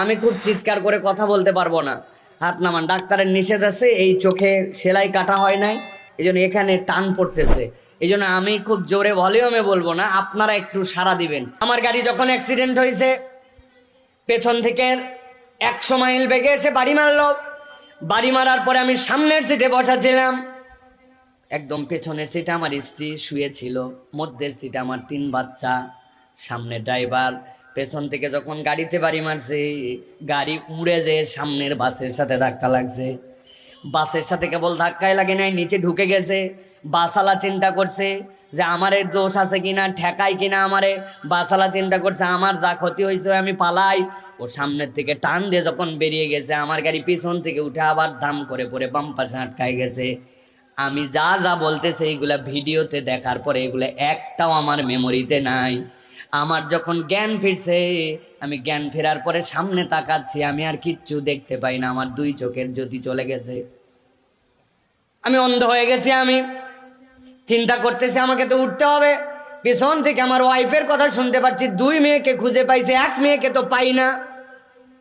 আমি খুব চিৎকার করে কথা বলতে পারব না। হাত নামান। ডাক্তারের নিষেধ আছে, এই চোখে সেলাই কাটা হয় নাই এই জন্য এখানে টান পড়তেছে। এই জন্য আমি খুব জোরে ভলিউমে বলব না, আপনারা একটু সাড়া দিবেন। আমার গাড়ি যখন অ্যাক্সিডেন্ট হয়েছে, পেছন থেকে একশো মাইল বেগে এসে বাড়ি মারল। বাড়ি মারার পরে আমি সামনের সিটে বসাছিলাম একদম পেছনের সিটে আমার স্ত্রী শুয়েছিল, মধ্যের সিটে আমার তিন বাচ্চা, সামনে ড্রাইভার পেছন থেকে যখন গাড়িতে বাড়ি মারছে, গাড়ি উড়ে যে সামনের বাসের সাথে ধাক্কা লাগছে। বাসের সাথে কেবল ধাক্কাই লাগে নাই, নিচে ঢুকে গেছে। বাসালা চিন্তা করছে যে আমারে দোষ আছে কিনা ঠেকাই কিনা আমারে। বাসালা চিন্তা করছে, আমার যা ক্ষতি হয়েছে, আমি পালাই। ও সামনের থেকে টান দিয়ে যখন বেরিয়ে গেছে, আমার গাড়ি পিছন থেকে উঠে আবার দাম করে পরে বাম পাশে আটকায় গেছে। আমি যা যা বলতেছে, এইগুলা ভিডিওতে দেখার পরে এগুলো একটাও আমার মেমোরিতে নাই। আমার যখন জ্ঞান ফিরছে, আমি জ্ঞান ফেরার পরে সামনে তাকাচ্ছি, আমি আর কিচ্ছু দেখতে পাই না, আমার দুই চোখের জ্যোতি চলে গেছে। আমি অন্ধ হয়ে গেছি আমি। চিন্তা করতেছি, আমাকে তো উঠতে হবে। পেছন থেকে আমার ওয়াইফের কথা শুনতে পাচ্ছি, দুই মেয়েকে খুঁজে পাইছে, এক মেয়েকে তো পাই না।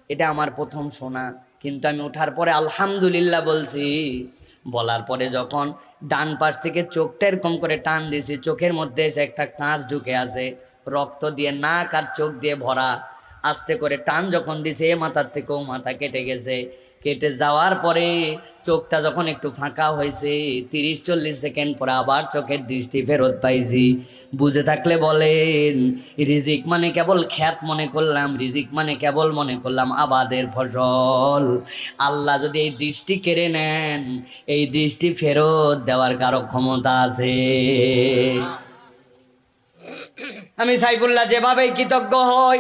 এটা আমার প্রথম শোনা, কিন্তু আমি ওঠার পরে আলহামদুলিল্লাহ বলছি। বলার পরে যখন ডান পাশ থেকে চোখটা এরকম করে টান দিয়েছি, চোখের মধ্যে এসে একটা কাঁচ ঢুকে আছে। রক্ত দিয়ে নাক আর চোখ দিয়ে ভরা। আস্তে করে টান যখন দিছে এ মাথার থেকেও মাথা কেটে গেছে। কেটে যাওয়ার পরে চোখটা যখন একটু ফাঁকা হয়েছে তিরিশ চল্লিশ সেকেন্ড পরে আবার চোখের দৃষ্টি ফেরত পাইছি। বুঝে থাকলে বলেন, রিজিক মানে কেবল খ্যাত মনে করলাম, রিজিক মানে কেবল মনে করলাম আবাদের ফসল। আল্লাহ যদি এই দৃষ্টি কেড়ে নেন, এই দৃষ্টি ফেরত দেওয়ার কারও ক্ষমতা আছে। আমি সাইফুল্লাহ যেভাবে কৃতজ্ঞ হই,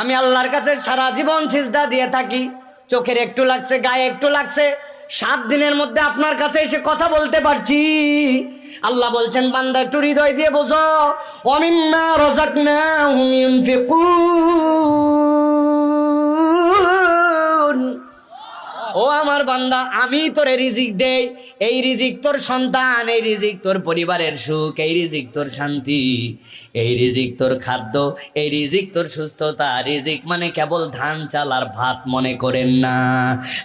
আমি আল্লাহর কাছে সারা জীবন সিজদা দিয়ে থাকি। চোখের একটু লাগছে, গায়ে একটু লাগছে। সাত দিনের মধ্যে আপনার কাছে এসে কথা বলতে পারছি। আল্লাহ বলছেন, বান্দা, একটু হৃদয় দিয়ে বোঝো। অমিন্না রজাক না ও আমার বান্দা, আমি তোরে রিজিক দেই। এই রিজিক তোর সন্তান, এই রিজিক তোর পরিবারের সুখ, এই রিজিক তোর শান্তি, এই রিজিক তোর খাদ্য, এই রিজিক তোর সুস্থতা, রিজিক মানে কেবল ধান, চাল আর ভাত মনে করেন না।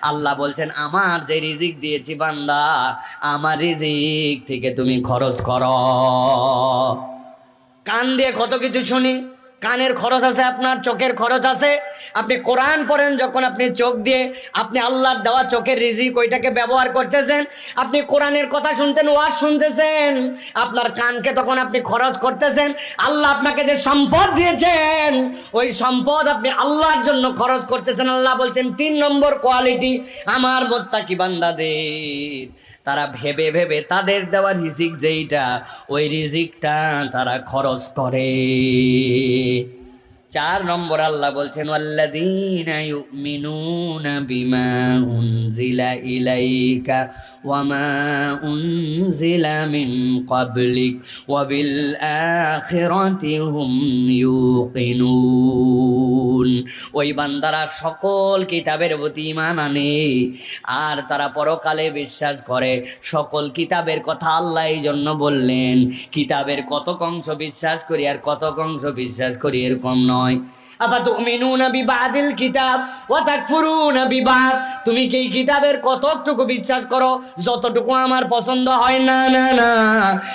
আল্লাহ বলছেন, আমার যে রিজিক দিয়েছি বান্দা, আমার রিজিক থেকে তুমি খরচ করো। কান দিয়ে কত কিছু শুনি? কানের খরচ আছে আপনার, চোখের খরচ আছে। আপনি কোরআন পড়েন, যখন আপনি চোখ দিয়ে আপনি আল্লাহর দেওয়া চোখের রিজিক ওইটাকে ব্যবহার করতেছেন, আপনি কোরআনের কথা শুনতেন, ওয়াজ শুনতেছেন। আপনার কানকে তখন আপনি খরচ করতেছেন। আল্লাহ আপনাকে যে সম্পদ দিয়েছেন, ওই সম্পদ আপনি আল্লাহর জন্য খরচ করতেছেন। আল্লাহ বলছেন, তিন নম্বর কোয়ালিটি আমার মোত্তাকি বান্দাদের। তারা ভেবে ভেবে তাদের দেওয়া রিজিক যেইটা ওই রিজিকটা তারা খরচ করে। চার নম্বর আল্লাহ বলছেন, ওয়াল্লাযীনা ইউমিনুনা বিমা উনজিলা ইলাইকা ওয়ামা উনজিলা মিন ক্বাবলিক ওয়া বিল আখিরাতি হুম ইউকিনুন। ওই বান্দারা সকল কিতাবের প্রতি ঈমান আনে, আর তারা পরকালে বিশ্বাস করে। সকল কিতাবের কথা আল্লাহ জন্য বললেন, কিতাবের কত অংশ বিশ্বাস করি আর কত অংশ বিশ্বাস করি এরকম নয়। বিবাদ। তুমি কি কিতাবের কতটুকু বিশ্বাস করো? যতটুকু আমার পছন্দ হয়, না না না।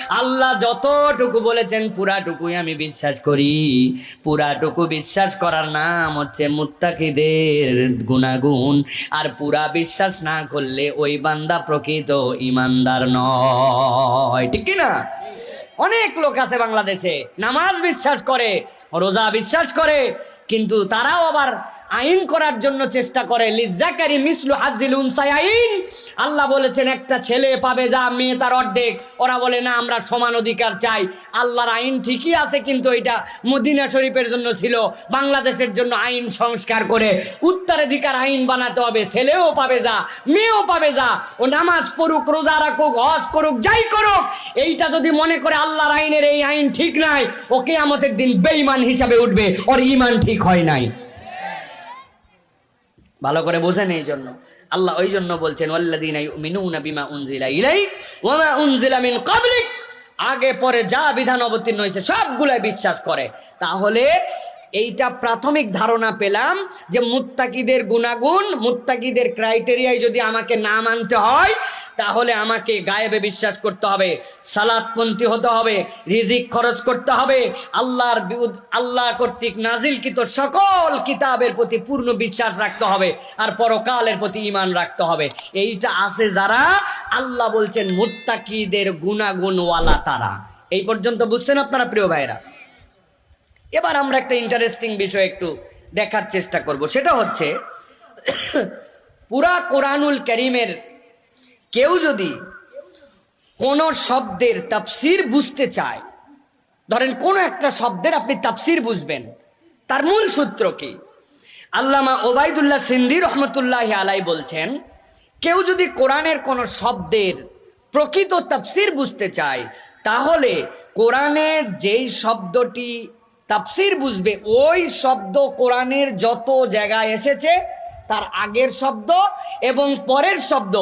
আল্লাহ যতটুকু বলেছেন, পুরাটুকুই আমি বিশ্বাস করি। পুরাটুকু বিশ্বাস করার নাম হচ্ছে মুত্তাকিদের গুণাগুণ। আর পুরা বিশ্বাস না করলে ওই বান্দা প্রকৃত ইমানদার নয়। ঠিক না? অনেক লোক আছে বাংলাদেশে, নামাজ বিশ্বাস করে রোজা বিশ্বাস করে কিন্তু তারাও আবার আইন করার জন্য চেষ্টা করে। লিজাকারি মিসলু হাজিল উনসাই আইন আল্লাহ বলেছেন, একটা ছেলে পাবে যা মেয়ে তার অর্ধেক। ওরা বলে, না, আমরা সমান অধিকার চাই। আল্লাহর আইন ঠিকই আছে, কিন্তু এটা মদিনা শরীফের জন্য ছিল। বাংলাদেশের জন্য আইন সংস্কার করে উত্তরাধিকার আইন বানাতে হবে। ছেলেও পাবে যা, মেয়েও পাবে যা। ও নামাজ পড়ুক, রোজা রাখুক, হজ করুক, যাই করুক, এইটা যদি মনে করে আল্লাহর আইনের এই আইন ঠিক নাই ওকে আমাদের দিন বেইমান হিসাবে উঠবে। ওর ইমান ঠিক হয় নাই। ভালো করে বোঝেন এই জন্য। আল্লাহ ওই জন্য বলছেন উনজিলা ইলাই উনজিলা আগে পরে যা বিধান অবতীর্ণ হয়েছে, সবগুলাই বিশ্বাস করে। তাহলে এইটা প্রাথমিক ধারণা পেলাম যে মুত্তাকিদের গুণাগুণ, মুত্তাকিদের ক্রাইটেরিয়ায় যদি আমাকে না মানতে হয় তাহলে আমাকে গায়েবে বিশ্বাস করতে হবে সালাদপন্থী হতে হবে, রিজিক খরচ করতে হবে। আল্লাহর আল্লাহ কর্তৃক নাজিলকৃত সকল কিতাবের প্রতি পূর্ণ বিশ্বাস রাখতে হবে আর পরকালের প্রতি ইমান রাখতে হবে। এইটা আছে যারা আল্লাহ বলছেন, মুত্তাকিদের গুণাগুণওয়ালা তারা। এই পর্যন্ত বুঝছেন আপনারা, প্রিয় ভাইরা এবার আমরা একটা ইন্টারেস্টিং বিষয় একটু দেখার চেষ্টা করব। সেটা হচ্ছে, পুরা কোরআনুল করিমের কেউ যদি কোন শব্দের তাফসির বুঝতে চায়, ধরেন কোন একটা শব্দের আপনি তাফসির বুঝবেন, তার মূল সূত্র কি? আল্লামা ওবায়দুল্লাহ সিন্দি রহমতুল্লাহ আলাই বলছেন, কেউ যদি কোরআনের কোন শব্দের প্রকৃত তাফসির বুঝতে চায়, তাহলে কোরআনের যেই শব্দটি তাফসির বুঝবে, ওই শব্দ কোরআনের যত জায়গায় এসেছে তার আগের শব্দ এবং পরের শব্দ।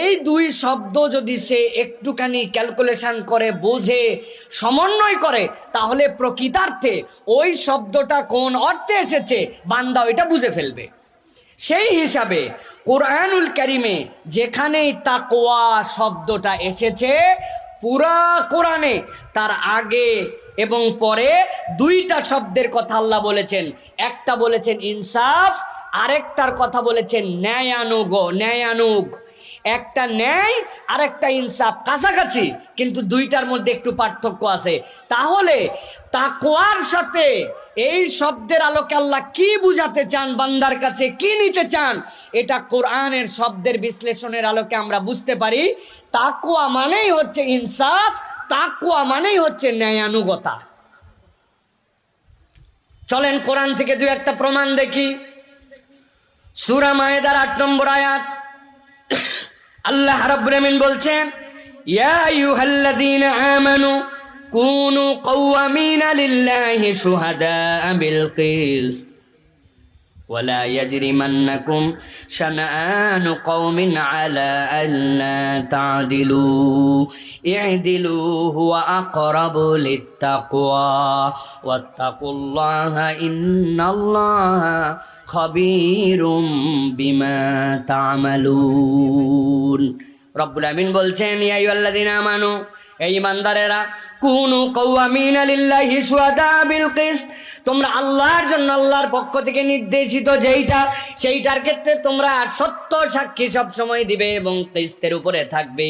এই দুই শব্দ যদি সে একটুখানি ক্যালকুলেশন করে, বোঝে, সমন্বয় করে, তাহলে প্রকৃতার্থে ওই শব্দটা কোন অর্থে এসেছে, বান্দা ওইটা বুঝে ফেলবে। সেই হিসাবে কোরআনুল কারিমে যেখানেই তাকোয়া শব্দটা এসেছে, পুরা কোরআনে তার আগে এবং পরে দুইটা শব্দের কথা আল্লাহ বলেছেন। একটা বলেছেন ইনসাফ আরেকটার কথা বলেছেন ন্যায়ানুগ ন্যায়ানুগ। একটা ন্যায় আর একটা ইনসাফ কাছাকাছি, কিন্তু দুইটার মধ্যে একটু পার্থক্য আছে। তাহলে তাকোয়ার সাথে এই শব্দের আলোকে আল্লাহ কি বুঝাতে চান, বান্দার কাছে কি নিতে চান, এটা কোরআনের শব্দের বিশ্লেষণের আলোকে আমরা বুঝতে পারি। তাকুয়া মানেই হচ্ছে ইনসাফ তাকুয়া মানেই হচ্ছে ন্যায়ানুগতা। চলেন কোরআন থেকে দু একটা প্রমাণ দেখি। সুরা মায়েদার আট নম্বর আয়াত আল্লাহ রাব্বুল আমিন বলছেন ইয়া আইয়ুহাল্লাযীনা আমানু কুনু কওয়ামিনা লিল্লাহি শুহাদা বিল কিসত ولا يجرمنكم شنآن قوم على ألا تعدلوا اعدلوا هو أقرب للتقوى واتقوا الله إن الله খবিরুম বিমা তামালুন। রব্বুল আমিন বলছেন, ইয়া আল্লাযীনা আমানু, এই ইমানদারেরা কুনু কওয়ামিন লিল্লাহি শুহাদা বিল কিসত। তোমরা আল্লাহর জন্য আল্লাহর পক্ষ থেকে নির্দেশিত যেইটা, সেইটার ক্ষেত্রে তোমরা সত্য সাক্ষী সবসময় দিবে এবং কিস্তের উপরে থাকবে।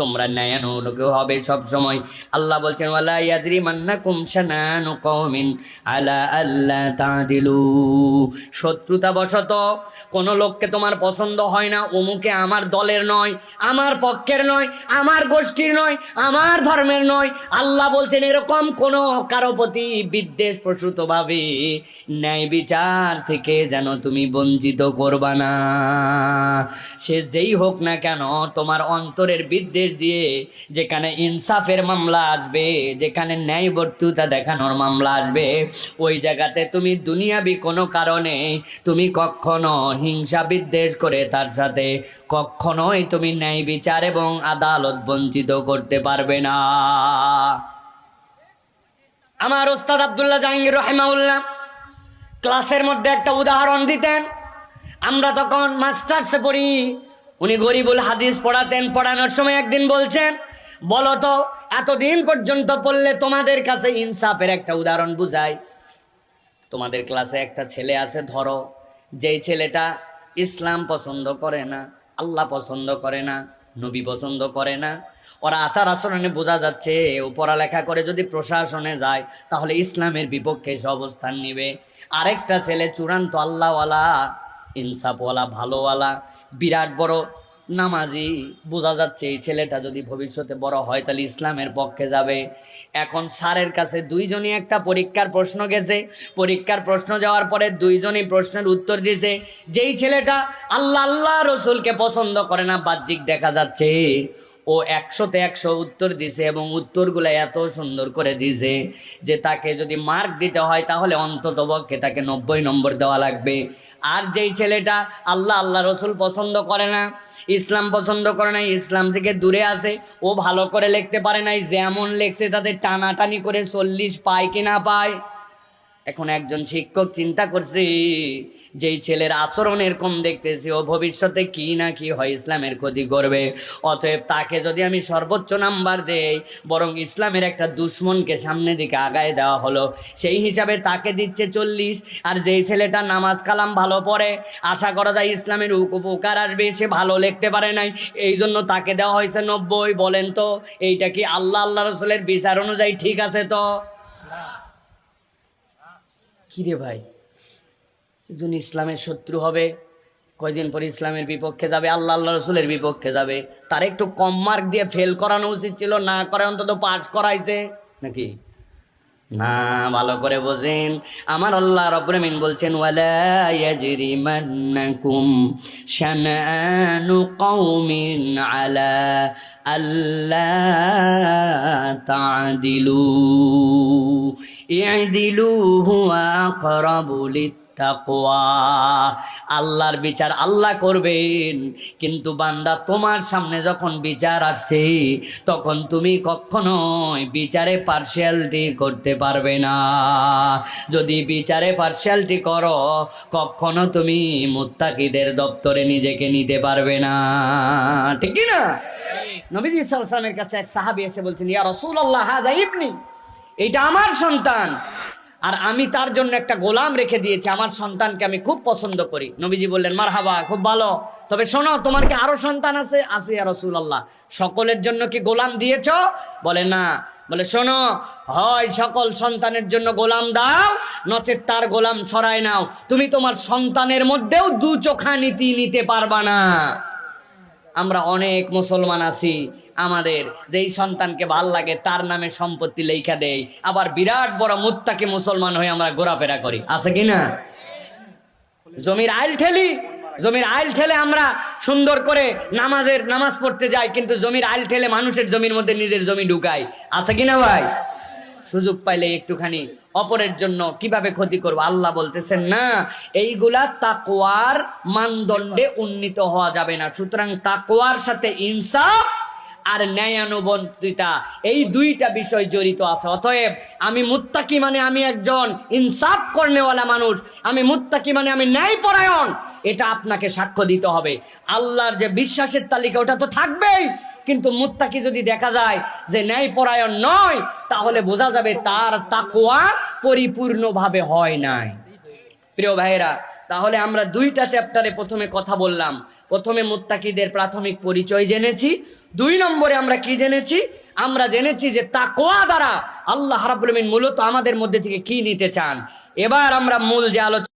তোমরা ন্যায়ানুলোক হবে সব সময়। আল্লাহ বলছেন, ওয়ালা ইয়াজরি মান্নাকুম শানানু কওমিন আলা আল্লাহ শত্রুতা বশত কোন লোককে তোমার পছন্দ হয় না, অমুকে আমার দলের নয়, আমার পক্ষের নয়, আমার গোষ্ঠীর নয়, আমার ধর্মের নয়। আল্লাহ বলছেন, এরকম কোন কারও প্রতি বিদ্বেষ প্রসূত ভাবে ন্যায় বিচার থেকে যেন তুমি বঞ্চিত করবা না। সে যেই হোক না কেন, তোমার অন্তরের বিদ্বেষ দিয়ে যেখানে ইনসাফের মামলা আসবে, যেখানে ন্যায় বর্তুতা দেখানোর মামলা আসবে, ওই জায়গাতে তুমি দুনিয়াবি কোনো কারণে তুমি কখনো হিংসা বিদ্বেষ করে তার সাথে কখনোই তুমি ন্যায় বিচার এবং আদালত বঞ্চিত করতে পারবে না। আমার ওস্তাদ আবদুল্লাহ জাহাঙ্গীর রহেমাউল্লাহ ক্লাসের মধ্যে একটা উদাহরণ দিতেন। আমরা তখন মাস্টার্সে পড়ি, উনি গরিবুল হাদিস পড়াতেন, পড়ানোর সময় একদিন বলছেন, বলো তো, এতদিন পর্যন্ত পড়লে তোমাদের কাছে ইনসাফের একটা উদাহরণ বুঝাই। তোমাদের ক্লাসে একটা ছেলে আছে, ধরো যেই ছেলেটা ইসলাম পছন্দ করে না, আল্লাহ পছন্দ করে না, নবী পছন্দ করে না, ওরা আচার আচরণে বোঝা যাচ্ছে, ও পড়ালেখা করে যদি প্রশাসনে যায়, তাহলে ইসলামের বিপক্ষে সে অবস্থান নিবে। আরেকটা ছেলে চূড়ান্ত আল্লাহওয়ালা, ইনসাফওয়ালা, ভালোওয়ালা, বিরাট বড় নামাজি, বোঝা যাচ্ছে এই ছেলেটা যদি ভবিষ্যতে বড় হয়, তাহলে ইসলামের পক্ষে যাবে। এখন স্যারের কাছে দুইজনই একটা পরীক্ষার প্রশ্ন গেছে। পরীক্ষার প্রশ্ন যাওয়ার পরে দুইজনই প্রশ্নের উত্তর দিয়েছে, যেই ছেলেটা আল্লাহ আল্লাহ রসুলকে পছন্দ করে না, বাহ্যিক দেখা যাচ্ছে। ও একশোতে একশো উত্তর দিছে এবং উত্তরগুলো এত সুন্দর করে দিছে যে তাকে যদি মার্ক দিতে হয়, তাহলে অন্তত পক্ষে তাকে নব্বই নম্বর দেওয়া লাগবে। আর যেই ছেলেটা আল্লাহ আল্লাহ রসুল পছন্দ করে না ইসলাম পছন্দ করে নাই, ইসলাম থেকে দূরে আছে। ও ভালো করে লিখতে পারে নাই, যেমন লেখছে তাদের টানাটানি করে চল্লিশ পায় কি না পায়। এখন একজন শিক্ষক চিন্তা করছি যেই ছেলের আচরণ এরকম দেখতেছি ও ভবিষ্যতে কি না কি হয় ইসলামের ক্ষতি করবে। অতএব তাকে যদি আমি সর্বোচ্চ নাম্বার দেই বরং ইসলামের একটা দুশ্মনকে সামনে দিকে আগায় দেওয়া হলো। সেই হিসাবে তাকে দিচ্ছে চল্লিশ আর যেই ছেলেটা নামাজ কালাম ভালো পড়ে আশা করা যায় ইসলামের উপ- উপকার আসবে সে ভালো লিখতে পারে নাই। এই জন্য তাকে দেওয়া হয়েছে নব্বই। বলেন তো এইটা কি আল্লাহ আল্লাহ রসুলের বিচার অনুযায়ী ঠিক আছে তো? কিরে ভাই? একজন ইসলামের শত্রু হবে, কয়দিন পর ইসলামের বিপক্ষে যাবে, আল্লাহ আল্লাহ রসুলের বিপক্ষে যাবে। তার একটু কম মার্ক দিয়ে ফেল করানো উচিত ছিল, না করে অন্তত পাস করাইছে। নাকি? না, ভালো করে বোঝেন। আমার আল্লাহ রব্রমিন বলছেন আলা আল্লা তাদিলু। ইদিলু আকরাবু আল্লাহর বিচার আল্লাহ করবেন। কিন্তু বান্দা, তোমার সামনে যখন বিচার আসছে, তখন তুমি কখনোই বিচারে পার্সিয়ালিটি করতে পারবে না। যদি বিচারে পার্সিয়ালিটি করো, কখনো তুমি মুত্তাকিদের দপ্তরে নিজেকে নিতে পারবে না। ঠিক না? নবীজি সাল্লামের কাছে এক সাহাবি এসে বলছেন, ইয়া রাসূলুল্লাহ, হাযা ইবনি, এটা আমার সন্তান। আর আমি তার জন্য একটা গোলাম রেখে দিয়েছি, আমার সন্তানকে আমি খুব পছন্দ করি। নবীজি বললেন, মারহাবা, খুব ভালো। তবে শোনো, তোমার কি আরও সন্তান আছে? আছে ইয়া রাসূলুল্লাহ। সকলের জন্য কি গোলাম দিয়েছ? বলে, না। বলে, শোনো, হয় সকল সন্তানের জন্য গোলাম দাও, নচেত তার গোলাম ছড়ায় নাও। তুমি তোমার সন্তানের মধ্যেও দু চোখা নীতি নিতে পারবা না। আমরা অনেক মুসলমান আছি আমাদের যেই সন্তানকে ভালো লাগে, তার নামে সম্পত্তি লেখা দেয় আবার বিরাট বড় মুত্তাকে মুসলমান হয়ে আমরা ঘোরাফেরা করি। আছে কি না? জমির আইল ঠেলি, জমির আইল ঠেলে আমরা সুন্দর করে নামাজের নামাজ পড়তে যাই, কিন্তু জমির আইল ঠেলে মানুষের জমির মধ্যে নিজের জমি ঢুকাই। আছে কিনা ভাই? সুযোগ পাইলে একটুখানি অপরের জন্য কীভাবে ক্ষতি করব? আল্লাহ বলতেছেন, না, এইগুলা তাকোয়ার মানদণ্ডে উন্নীত হওয়া যাবে না। সুতরাং তাকোয়ার সাথে ইনসাফ আর ন্যায়ানুবন্তিতা এই দুইটা বিষয় জড়িত আছে। অতএব আমি মুত্তাকি মানে আমি একজন ইনসাফ কর্নেওয়ালা মানুষ। আমি মুত্তাকি মানে আমি ন্যায়পরায়ণ। এটা আপনাকে সাক্ষ্য দিতে হবে। আল্লাহর যে বিশ্বাসের তালিকা, ওটা তো থাকবেই। কিন্তু মুত্তাকি যদি দেখা যায় যে ন্যায়পরায়ণ নয়, তাহলে বোঝা যাবে তার তাকোয়া পরিপূর্ণভাবে হয় নাই। প্রিয় ভাইয়েরা, তাহলে আমরা দুইটা চ্যাপ্টারে প্রথমে কথা বললাম। প্রথমে মুত্তাকিদের প্রাথমিক পরিচয় জেনেছি। দুই নম্বরে আমরা কি জেনেছি? আমরা জেনেছি যে তাকোয়া দ্বারা আল্লাহ হারাবুল মূলত আমাদের মধ্যে থেকে কি নিতে চান? এবার আমরা মূল যে আলোচনা